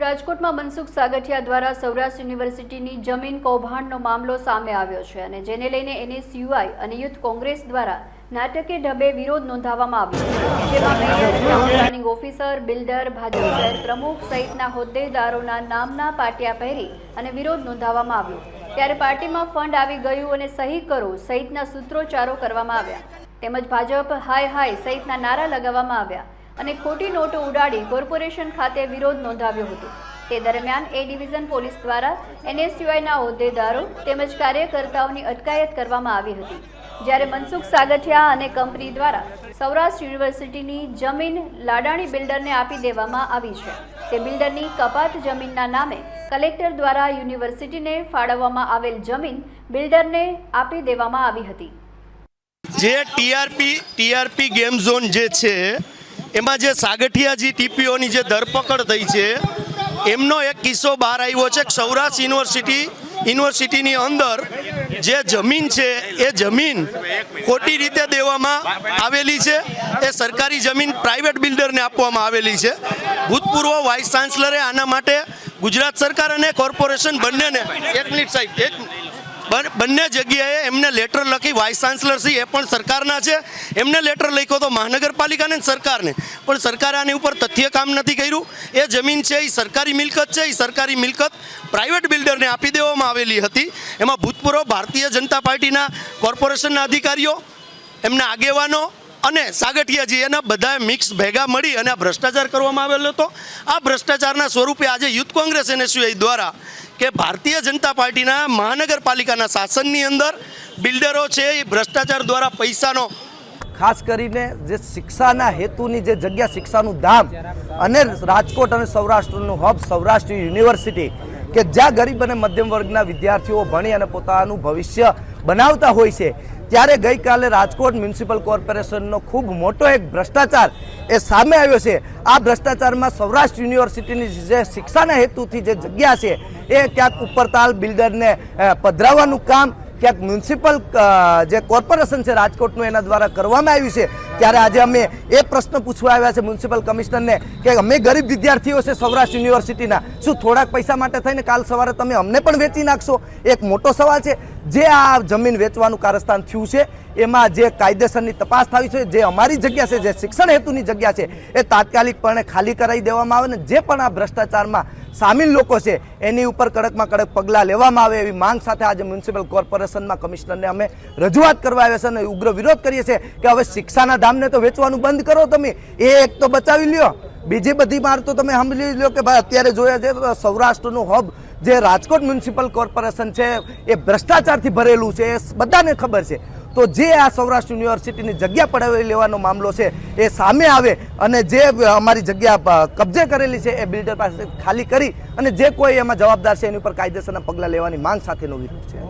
રાજકોટમાં મનસુખ સાગઠિયા દ્વારા સૌરાષ્ટ્ર યુનિવર્સિટીની જમીન કૌભાંડનો મામલો સામે આવ્યો છે અને જેને લઈને એનએસયુઆઈ અને યુથ કોંગ્રેસ દ્વારા નાટકે ઢબે વિરોધ નોંધાવવામાં આવ્યો જેમાં પ્લાનિંગ ઓફિસર, બિલ્ડર, ભાજપ શહેર પ્રમુખ સહિતના હોદ્દેદારોના નામના પાટિયા પહેરી અને વિરોધ નોંધાવવામાં આવ્યો. ત્યારે પાર્ટીમાં ફંડ આવી ગયું અને સહી કરો સહિતના સૂત્રોચ્ચારો કરવામાં આવ્યા. તેમજ ભાજપ હાય હાય સહિતના નારા લગાવવામાં આવ્યા. અને ખોટી નોટો ઉડાડી કોર્પોરેશન ખાતે વિરોધ નોંધાવ્યો હતો. તે દરમિયાન એ ડિવિઝન પોલીસ દ્વારા એનએસયુઆઈના હોદ્દેદારો તેમજ કાર્યકર્તાઓની અટકાયત કરવામાં આવી હતી. જ્યારે મનસુખ સાગઠિયા અને કંપની દ્વારા સૌરાષ્ટ્ર યુનિવર્સિટીની જમીન લાડાણી બિલ્ડરને આપી દેવામાં આવી છે. તે બિલ્ડરની કપાત જમીનના નામે કલેક્ટર દ્વારા યુનિવર્સિટીને ફાળવવામાં આવેલ જમીન બિલ્ડરને આપી દેવામાં આવી હતી. જે ટીઆરપી ટીઆરપી ગેમ ઝોન જે છે એમાં જે સાગઠિયાજી ટીપીઓની જે ધરપકડ થઈ છે, એમનો એક કિસ્સો બહાર આવ્યો છે સૌરાષ્ટ્ર યુનિવર્સિટી, યુનિવર્સિટીની અંદર જે જમીન છે, એ જમીન ખોટી રીતે દેવામાં આવેલી છે એ સરકારી જમીન પ્રાઇવેટ બિલ્ડરને આપવામાં આવેલી છે ભૂતપૂર્વ વાઇસ ચાન્સલરે આના માટે ગુજરાત સરકાર અને કોર્પોરેશન બંનેને એક મિનિટ સાહેબ, એક. બન- જગ્યાએ એમને લેટર લખી વાઇસ ચાન્સલર એ પણ સરકારના છે. એમને લેટર લખ્યો તો મહાનગરપાલિકાને સરકારને. પણ સરકારે આની ઉપર તથ્ય કામ નથી કર્યું. એ જમીન છે એ સરકારી મિલકત છે એ સરકારી મિલકત પ્રાઇવેટ બિલ્ડરને આપી દેવામાં આવેલી હતી. એમાં ભૂતપૂર્વ ભારતીય જનતા પાર્ટીના કોર્પોરેશનના અધિકારીઓ, એમના આગેવાનો અને સાગઠિયાજી એના બધા મિક્સ ભેગા મળી અને આ ભ્રષ્ટાચાર કરવામાં આવેલો હતો. આ ભ્રષ્ટાચારના સ્વરૂપે આજે યુથ કોંગ્રેસ એનએસયુઆઈ દ્વારા કે ભારતીય જનતા પાર્ટીના મહાનગરપાલિકાના શાસનની અંદર બિલ્ડરો છે એ ભ્રષ્ટાચાર દ્વારા પૈસાનો ખાસ કરીને જે શિક્ષાના હેતુની જે જગ્યા શિક્ષાનું ધામ અને રાજકોટ અને સૌરાષ્ટ્રનું હબ સૌરાષ્ટ્ર યુનિવર્સિટી કે જ્યાં ગરીબ અને મધ્યમ વર્ગના વિદ્યાર્થીઓ ભણી અને પોતાનું ભવિષ્ય બનાવતા હોય છે, ત્યારે ગઈકાલે રાજકોટ મ્યુનિસિપલ કોર્પોરેશનનો ખૂબ મોટો એક ભ્રષ્ટાચાર એ સામે આવ્યો છે. આ ભ્રષ્ટાચારમાં સૌરાષ્ટ્ર યુનિવર્સિટીની જે શિક્ષાના હેતુથી જે જગ્યા છે, એ ક્યાંક ઉપરતાલ બિલ્ડરને પધરાવવાનું કામ ક્યાંક મ્યુનિસિપલ જે કોર્પોરેશન છે રાજકોટનું એના દ્વારા કરવામાં આવ્યું છે, ત્યારે આજે અમે એ પ્રશ્ન પૂછવા આવ્યા છે મ્યુનિસિપલ કમિશનરને કે અમે ગરીબ વિદ્યાર્થીઓ છે સૌરાષ્ટ્ર યુનિવર્સિટીના, શું થોડાક પૈસા માટે થઈને કાલ સવારે તમે અમને પણ વેચી નાખશો? એક મોટો સવાલ છે, જે આ જમીન વેચવાનું કારસ્તાન થયું છે, એમાં જે કાયદેસરની તપાસ થવી છે, જે અમારી જગ્યા છે, જે શિક્ષણ હેતુની જગ્યા છે, એ તાત્કાલિકપણે ખાલી કરાવી દેવામાં આવે ને જે પણ આ ભ્રષ્ટાચારમાં સામેલ લોકો છે, એની ઉપર કડકમાં કડક પગલાં લેવામાં આવે એવી માંગ સાથે આજે મ્યુનિસિપલ કોર્પોરેશનમાં કમિશનરને અમે રજૂઆત કરવા આવ્યા છે અને ઉગ્ર વિરોધ કરીએ છીએ કે હવે શિક્ષાના ધામને તો વેચવાનું બંધ કરો તમે, એ એક તો બચાવી લ્યો. બીજી બધી માર તો તમે સમજી લો કે ભાઈ અત્યારે જોયા છે, સૌરાષ્ટ્રનું હબ જે રાજકોટ મ્યુનિસિપલ કોર્પોરેશન છે, એ ભ્રષ્ટાચારથી ભરેલું છે, એ બધાને ખબર છે. તો જે આ સૌરાષ્ટ્ર યુનિવર્સિટીની જગ્યા પડાવી લેવાનો મામલો છે એ સામે આવે અને જે અમારી જગ્યા કબજે કરેલી છે એ બિલ્ડર પાસે ખાલી કરી અને જે કોઈ એમાં જવાબદાર છે એની ઉપર કાયદેસરના પગલાં લેવાની માંગ સાથેનો વિરોધ છે.